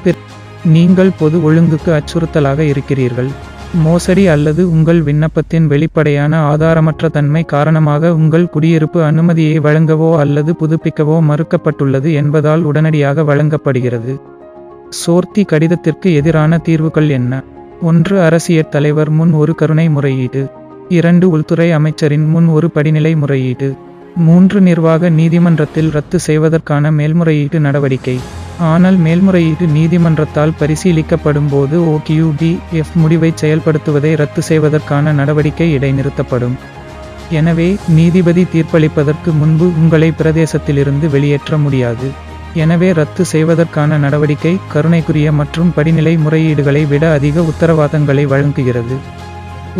ஸ்பிர் நீங்கள் பொது ஒழுங்குக்கு அச்சுறுத்தலாக இருக்கிறீர்கள். மோசடி அல்லது உங்கள் விண்ணப்பத்தின் வெளிப்படையான ஆதாரமற்ற தன்மை காரணமாக உங்கள் குடியிருப்பு அனுமதியை வழங்கவோ அல்லது புதுப்பிக்கவோ மறுக்கப்பட்டுள்ளது என்பதால் உடனடியாக வழங்கப்படுகிறது. சோர்த்தி கடிதத்திற்கு எதிரான தீர்வுகள் என்ன? ஒன்று அரசியல் தலைவர் முன் ஒரு கருணை முறையீடு. இரண்டு உள்துறை அமைச்சரின் முன் ஒரு படிநிலை முறையீடு. மூன்று நிர்வாக நீதிமன்றத்தில் ரத்து செய்வதற்கான மேல்முறையீட்டு நடவடிக்கை. ஆனால் மேல்முறையீட்டு நீதிமன்றத்தால் பரிசீலிக்கப்படும் போது ஓகியூடிஎஃப் முடிவை செயல்படுத்துவதை ரத்து செய்வதற்கான நடவடிக்கை இடைநிறுத்தப்படும். எனவே நீதிபதி தீர்ப்பளிப்பதற்கு முன்பு உங்களை பிரதேசத்திலிருந்து வெளியேற்ற முடியாது. எனவே ரத்து செய்வதற்கான நடவடிக்கை கருணைக்குரிய மற்றும் படிநிலை முறையீடுகளை விட அதிக உத்தரவாதங்களை வழங்குகிறது.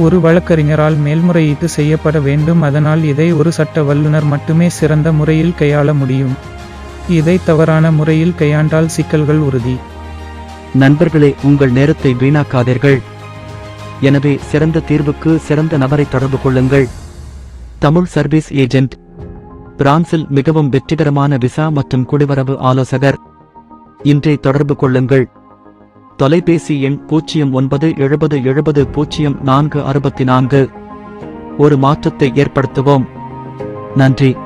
ஒரு வழக்கறிஞரால் மேல்முறையீட்டு செய்யப்பட வேண்டும் அதனால் இதை ஒரு சட்ட வல்லுநர் மட்டுமே சிறந்த முறையில் கையாள முடியும். இதை தவறான முறையில் கையாண்டால் சிக்கல்கள் உறுதி. நண்பர்களே உங்கள் நேரத்தை வீணாக்காதீர்கள். எனவே சிறந்த தீர்வுக்கு சிறந்த நபரை தொடர்பு கொள்ளுங்கள். தமிழ் சர்வீஸ் ஏஜென்ட் பிரான்சில் மிகவும் வெற்றிகரமான விசா மற்றும் குடிவரவு ஆலோசகர். இன்றே தொடர்பு கொள்ளுங்கள். தொலைபேசி எண் பூஜ்ஜியம் ஒன்பது எழுபது எழுபது பூஜ்ஜியம் நான்கு அறுபத்தி நான்கு. ஒரு மாற்றத்தை ஏற்படுத்துவோம். நன்றி.